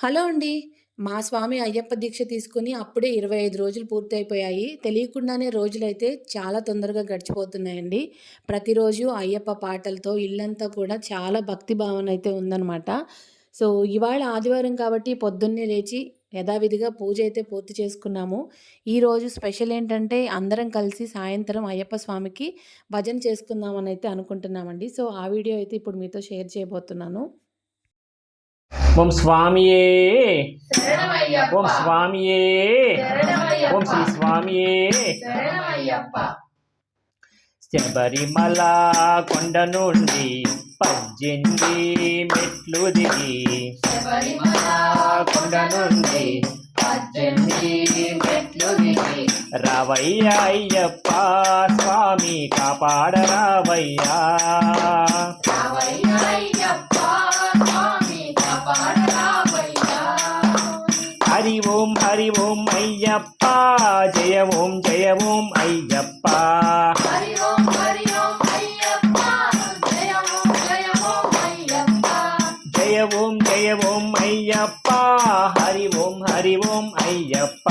Hello అండి. మా స్వామి అయ్యప్ప దీక్ష తీసుకుని అప్పుడే 25 రోజులు పూర్తయిపోయాయి. తెలియకుండానే రోజులైతే చాలా తొందరగా గడిచిపోతున్నాయండి. ప్రతిరోజు అయ్యప్ప పాటలతో ఇల్లంతా కూడా చాలా భక్తి భావన అయితే ఉందన్నమాట సో, ఇవాళ ఆదివారం కాబట్టి పొద్దున్నే లేచి యథావిధిగా పూజ అయితే పూర్తి చేసుకున్నాము. ఈరోజు స్పెషల్ ఏంటంటే అందరం కలిసి సాయంత్రం అయ్యప్ప స్వామికి భజన చేసుకుందామని అయితే అనుకుంటున్నామండి. సో, ఆ వీడియో అయితే ఇప్పుడు మీతో షేర్ చేయబోతున్నాను. ఓం స్వామియే. ఓం స్వామియే. ఓం శ్రీ స్వామియే. శబరిమల కొండ నుండి పద్దెనిమిది మెట్లు దిగి కొండ నుండి రావయ్య అయ్యప్ప స్వామి కాపాడరావయ్యా రావయ్య. జయ ఓం అయ్యప్ప హరి ఓం హరి ఓం అయ్యప్ప జయ ఓం జయ ఓం అయ్యప్ప హరి ఓం హరి ఓం అయ్యప్ప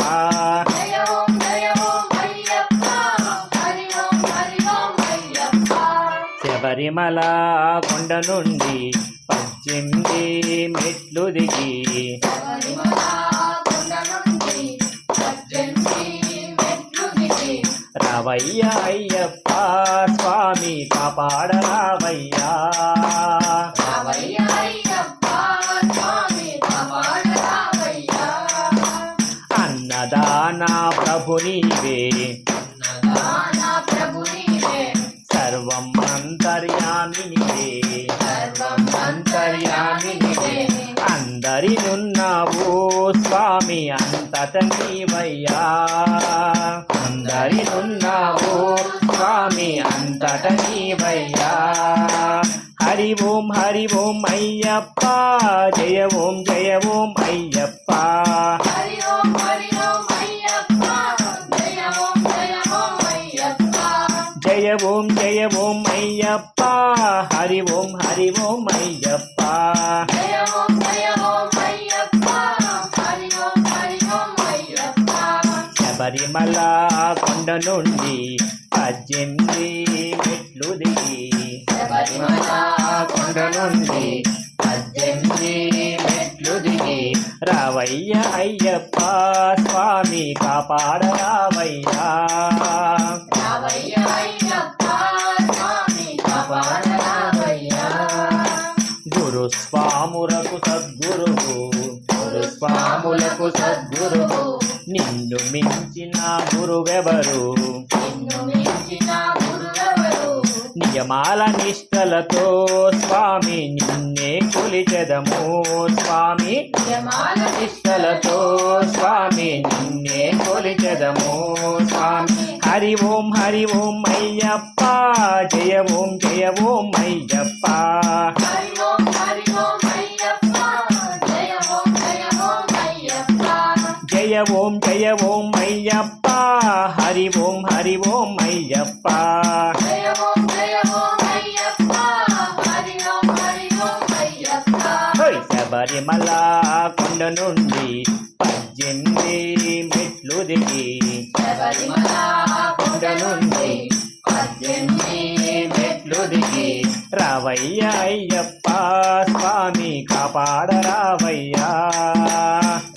శబరిమల కొండ నుండి పద్దెనిమిది మెట్లు దిగి రావయ్య అయ్యప్ప స్వామి కాపాడరావయ్యా. రావయ్య అన్నదాన ప్రభు నీవే. సర్వం అంతర్యామి అందరి నున్నావు స్వామి అంతట నీవయ్యా అందరి నున్నావు స్వామి అంతట నీవయ్యా హరి ఓం హరి ఓం అయ్యప్ప జయ ఓం జయ ఓం అయ్యప్ప హరి ఓం హరి ఓం అయ్యప్ప జయ ఓం జయ ఓం అయ్యప్ప జయ ఓం జయ ఓం అయ్యప్ప హరి ఓం హరి ఓం అయ్యప్ప శబరిమల కొండ నుండి పద్దెనిమిది మెట్లు దిగి. శబరిమల కొండ నుండి పద్దెనిమిది మెట్లు దిగి. రావయ్య అయ్యప్ప స్వామి కాపాడరావయ్యా రావయ్య. అయ్యప్ప స్వామి కాపాడరావయ్యా గురు స్వాములకు సద్గురువు. గురు స్వాములకు సద్గురువు. నిన్ను మించిన గురువెవరు? నియమాల నిష్టలతో స్వామి నిన్నే కొలిచెదము స్వామి యమాల నిష్టలతో స్వామి నిన్నే కొలిచెదము స్వామి హరి ఓం హరి ఓం అయ్యప్ప జయ ఓం జయ ఓం అయ్యప్ప. జయ ఓం జయ ఓం అయ్యప్ప. హరి ఓం హరి ఓం అయ్యప్ప. శబరిమల కొండ నుండి పద్దెనిమిది మెట్లు దిగి కొండ నుండి పద్దెనిమిది మెట్లు దిగి రావయ్య అయ్యప్ప స్వామి కాపాడరావయ్యా. రావయ్య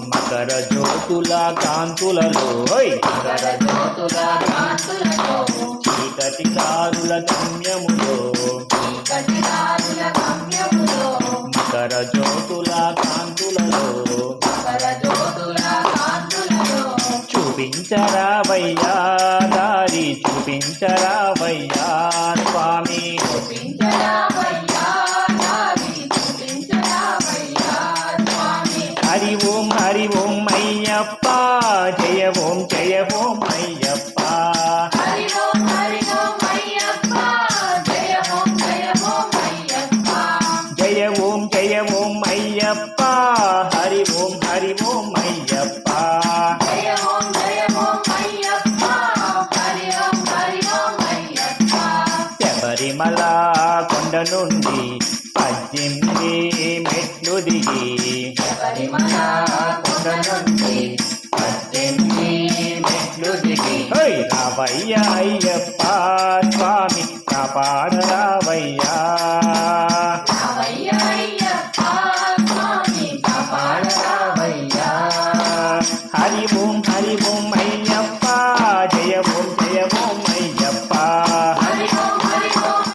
మకర జ్యోతుల కాంతులలో మకర జ్యోతుల కాంతులతో చీకటి చారుల గమ్యములో మకర జ్యోతుల కాంతులలో కాంతులలో. చూపించరావయ్యా దారి చూపించరావయ్యా స్వామి. చూపించరావయ్యా జయ ఓం జయ ఓం అయ్యప్ప. జయ ఓం జయ ఓం అయ్యప్ప. హరి ఓం హరి ఓం అయ్యప్ప. శబరిమల కొండ నుండి ఓం అయ్యప్ప రావయ్య అయ్యప్ప స్వామి కాపాడరావయ్యా రావయ్య అయ్యప్ప